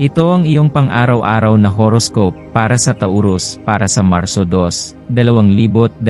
Ito ang iyong pang-araw-araw na horoscope para sa Taurus para sa Marso 2, 2025.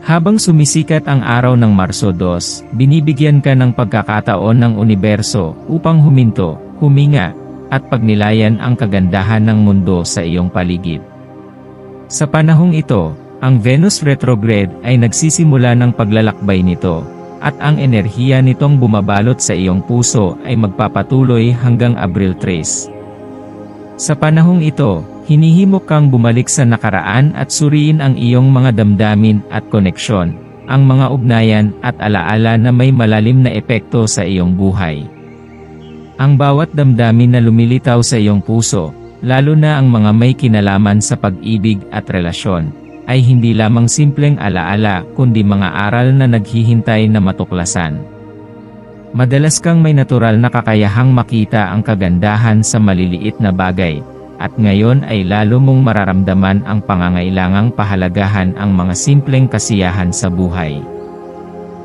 Habang sumisikat ang araw ng Marso 2, binibigyan ka ng pagkakataon ng universo upang huminto, huminga, at pagnilayan ang kagandahan ng mundo sa iyong paligid. Sa panahong ito, ang Venus retrograde ay nagsisimula ng paglalakbay nito, at ang enerhiya nitong bumabalot sa iyong puso ay magpapatuloy hanggang Abril 3. Sa panahong ito, hinihimok kang bumalik sa nakaraan at suriin ang iyong mga damdamin at koneksyon, ang mga ugnayan at alaala na may malalim na epekto sa iyong buhay. Ang bawat damdamin na lumilitaw sa iyong puso, lalo na ang mga may kinalaman sa pag-ibig at relasyon, ay hindi lamang simpleng alaala kundi mga aral na naghihintay na matuklasan. Madalas kang may natural na kakayahang makita ang kagandahan sa maliliit na bagay, at ngayon ay lalo mong mararamdaman ang pangangailangang pahalagahan ang mga simpleng kasiyahan sa buhay.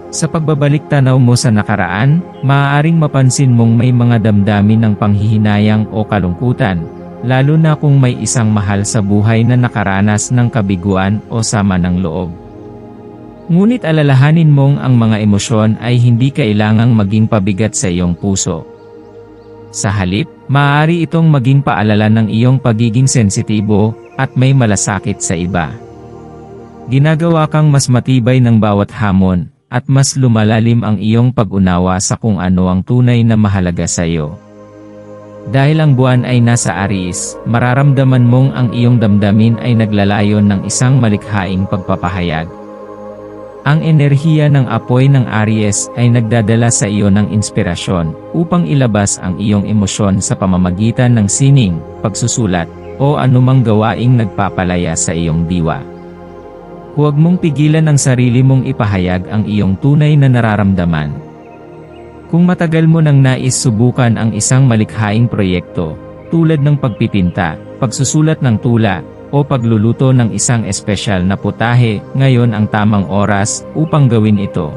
Sa pagbabalik tanaw mo sa nakaraan, maaaring mapansin mong may mga damdamin ng panghihinayang o kalungkutan, lalo na kung may isang mahal sa buhay na nakaranas ng kabiguan o sama ng loob. Ngunit alalahanin mong ang mga emosyon ay hindi kailangang maging pabigat sa iyong puso. Sa halip, maaari itong maging paalala ng iyong pagiging sensitibo at may malasakit sa iba. Ginagawa kang mas matibay ng bawat hamon at mas lumalalim ang iyong pag-unawa sa kung ano ang tunay na mahalaga sa iyo. Dahil ang buwan ay nasa Aries, mararamdaman mong ang iyong damdamin ay naglalayon ng isang malikhaing pagpapahayag. Ang enerhiya ng apoy ng Aries ay nagdadala sa iyo ng inspirasyon upang ilabas ang iyong emosyon sa pamamagitan ng sining, pagsusulat, o anumang gawaing nagpapalaya sa iyong diwa. Huwag mong pigilan ang sarili mong ipahayag ang iyong tunay na nararamdaman. Kung matagal mo nang nais subukan ang isang malikhaing proyekto, tulad ng pagpipinta, pagsusulat ng tula, o pagluluto ng isang espesyal na putahe, ngayon ang tamang oras upang gawin ito.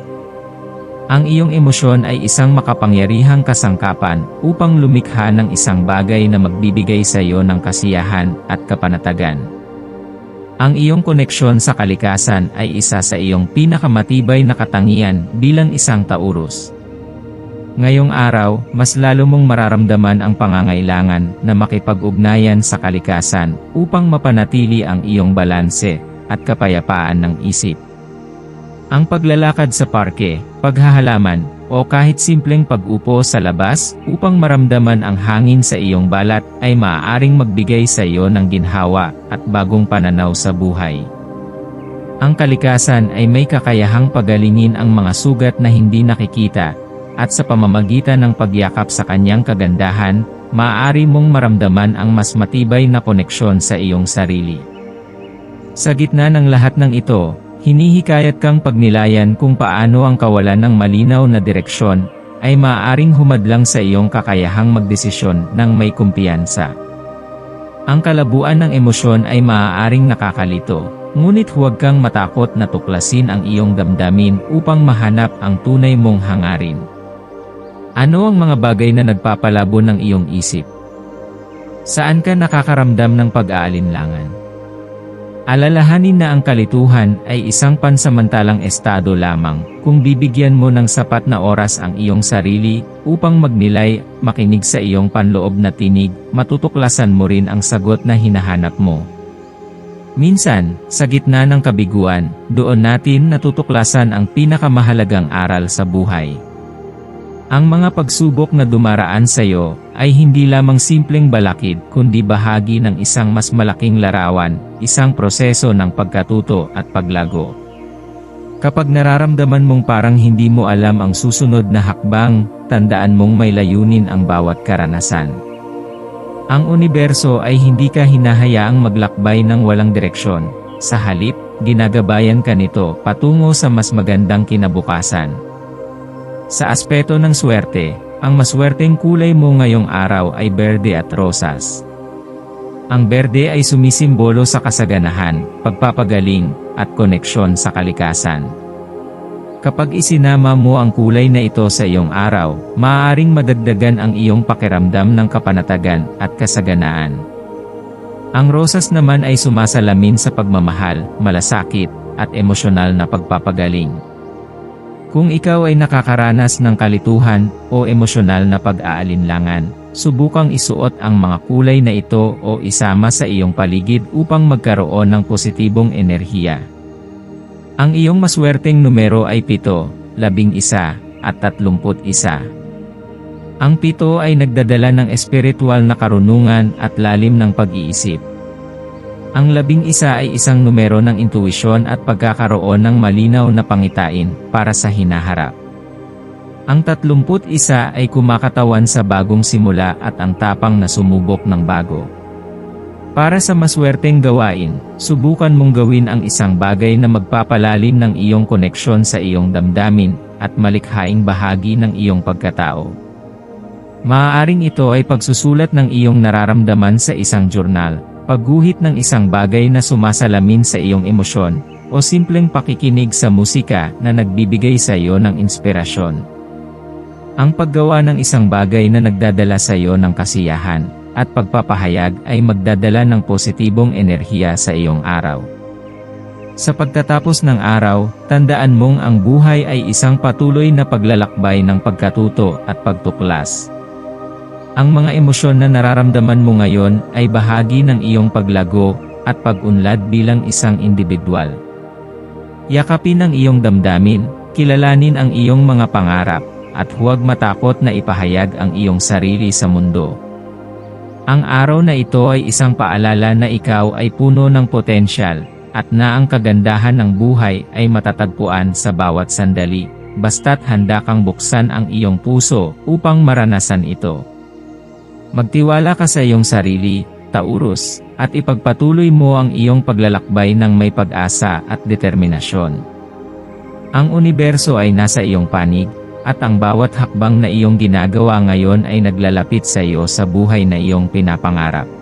Ang iyong emosyon ay isang makapangyarihang kasangkapan upang lumikha ng isang bagay na magbibigay sa iyo ng kasiyahan at kapanatagan. Ang iyong koneksyon sa kalikasan ay isa sa iyong pinakamatibay na katangian bilang isang Taurus. Ngayong araw, mas lalo mong mararamdaman ang pangangailangan na makipag-ugnayan sa kalikasan upang mapanatili ang iyong balanse at kapayapaan ng isip. Ang paglalakad sa parke, paghahalaman, o kahit simpleng pag-upo sa labas upang maramdaman ang hangin sa iyong balat ay maaaring magbigay sa iyo ng ginhawa at bagong pananaw sa buhay. Ang kalikasan ay may kakayahang pagalingin ang mga sugat na hindi nakikita at sa pamamagitan ng pagyakap sa kanyang kagandahan, maaari mong maramdaman ang mas matibay na koneksyon sa iyong sarili. Sa gitna ng lahat ng ito, hinihikayat kang pagnilayan kung paano ang kawalan ng malinaw na direksyon, ay maaaring humadlang sa iyong kakayahang magdesisyon ng may kumpiyansa. Ang kalabuan ng emosyon ay maaaring nakakalito, ngunit huwag kang matakot na tuklasin ang iyong damdamin upang mahanap ang tunay mong hangarin. Ano ang mga bagay na nagpapalabo ng iyong isip? Saan ka nakakaramdam ng pag-aalinlangan? Alalahanin na ang kalituhan ay isang pansamantalang estado lamang kung bibigyan mo ng sapat na oras ang iyong sarili upang magnilay, makinig sa iyong panloob na tinig, matutuklasan mo rin ang sagot na hinahanap mo. Minsan, sa gitna ng kabiguan, doon natin natutuklasan ang pinakamahalagang aral sa buhay. Ang mga pagsubok na dumaraan sa iyo ay hindi lamang simpleng balakid kundi bahagi ng isang mas malaking larawan, isang proseso ng pagkatuto at paglago. Kapag nararamdaman mong parang hindi mo alam ang susunod na hakbang, tandaan mong may layunin ang bawat karanasan. Ang universo ay hindi ka hinahayaang maglakbay ng walang direksyon. Sa halip, ginagabayan ka nito patungo sa mas magandang kinabukasan. Sa aspeto ng swerte, ang maswerteng kulay mo ngayong araw ay berde at rosas. Ang berde ay sumisimbolo sa kasaganahan, pagpapagaling, at koneksyon sa kalikasan. Kapag isinama mo ang kulay na ito sa iyong araw, maaaring madagdagan ang iyong pakiramdam ng kapanatagan at kasaganaan. Ang rosas naman ay sumasalamin sa pagmamahal, malasakit, at emosyonal na pagpapagaling. Kung ikaw ay nakakaranas ng kalituhan o emosyonal na pag-aalinlangan, subukang isuot ang mga kulay na ito o isama sa iyong paligid upang magkaroon ng positibong enerhiya. Ang iyong maswerteng numero ay 7, 11, at 31. Ang pito ay nagdadala ng espiritual na karunungan at lalim ng pag-iisip. Ang labing isa ay isang numero ng intuisyon at pagkakaroon ng malinaw na pangitain para sa hinaharap. Ang tatlumput isa ay kumakatawan sa bagong simula at ang tapang na sumubok ng bago. Para sa maswerteng gawain, subukan mong gawin ang isang bagay na magpapalalim ng iyong koneksyon sa iyong damdamin at malikhaing bahagi ng iyong pagkatao. Maaaring ito ay pagsusulat ng iyong nararamdaman sa isang jurnal, pagguhit ng isang bagay na sumasalamin sa iyong emosyon, o simpleng pakikinig sa musika na nagbibigay sa iyo ng inspirasyon. Ang paggawa ng isang bagay na nagdadala sa iyo ng kasiyahan, at pagpapahayag ay magdadala ng positibong enerhiya sa iyong araw. Sa pagtatapos ng araw, tandaan mong ang buhay ay isang patuloy na paglalakbay ng pagkatuto at pagtuklas. Ang mga emosyon na nararamdaman mo ngayon ay bahagi ng iyong paglago at pag-unlad bilang isang individual. Yakapin ang iyong damdamin, kilalanin ang iyong mga pangarap, at huwag matakot na ipahayag ang iyong sarili sa mundo. Ang araw na ito ay isang paalala na ikaw ay puno ng potensyal, at na ang kagandahan ng buhay ay matatagpuan sa bawat sandali, basta't handa kang buksan ang iyong puso upang maranasan ito. Magtiwala ka sa iyong sarili, Taurus, at ipagpatuloy mo ang iyong paglalakbay ng may pag-asa at determinasyon. Ang universo ay nasa iyong panig, at ang bawat hakbang na iyong ginagawa ngayon ay naglalapit sa iyo sa buhay na iyong pinapangarap.